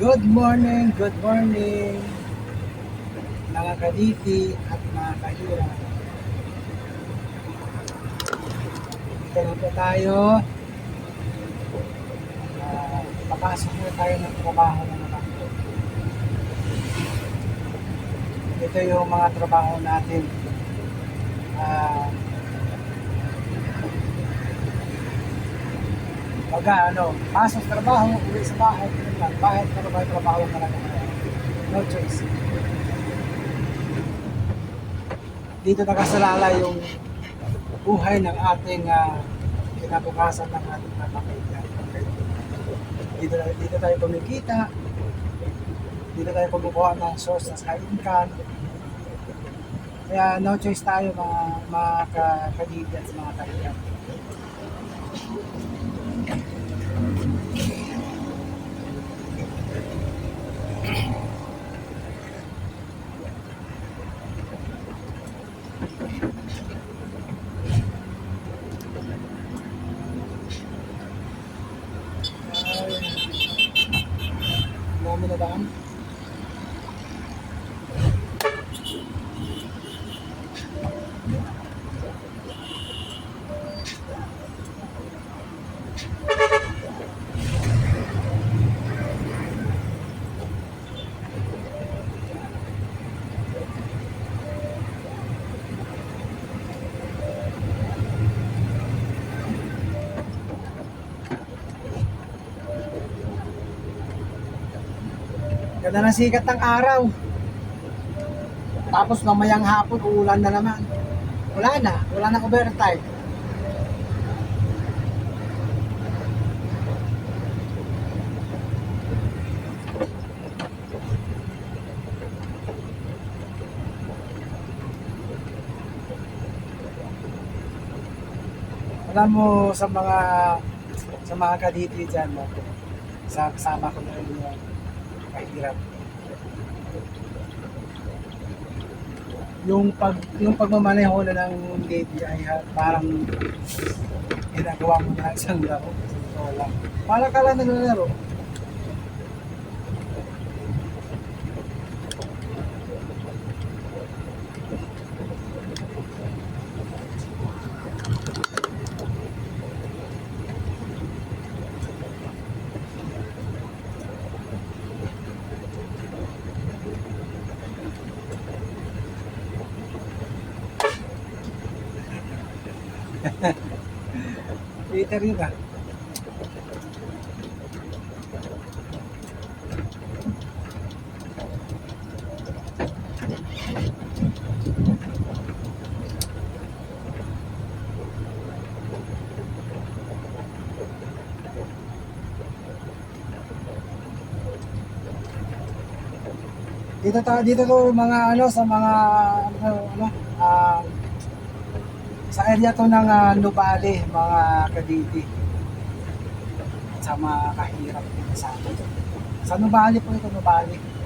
Good morning, good morning mga kaditi at mga kahira. Dito na po tayo. Uh, na tayo ng trabaho na naman. Ito yung mga trabaho natin. Ah, Pagka ano, pasok sa trabaho, uwi sa bahay, lang. Bahay, trabaho, trabaho ka lang. No choice. Dito nakasalala yung buhay ng ating uh, kinabukasan ng ating kapatid. Dito, dito tayo kumikita. Dito tayo kumukuha ng source ng side income. Kaya no choice tayo mga, mga at mga kaibigan. Dami na daan. Ganda ng sikat ng araw. Tapos mamayang hapon, uulan na naman. Wala na, wala na overtime. Alam mo sa mga sa mga kaditi dyan, no? sa kasama ko na rin yung kahirap. Yung pag yung pagmamaneho na ng lady ay ha, parang ginagawa mo na isang laro. Wala. Parang ka lang naglalaro. Later yun ah. Dito ta dito to mga ano sa mga ano, ano ah, sa area to ng uh, Nubali, mga kaditi. Sa mga kahirap dito sa atin. Sa Nubali po ito, Nubali.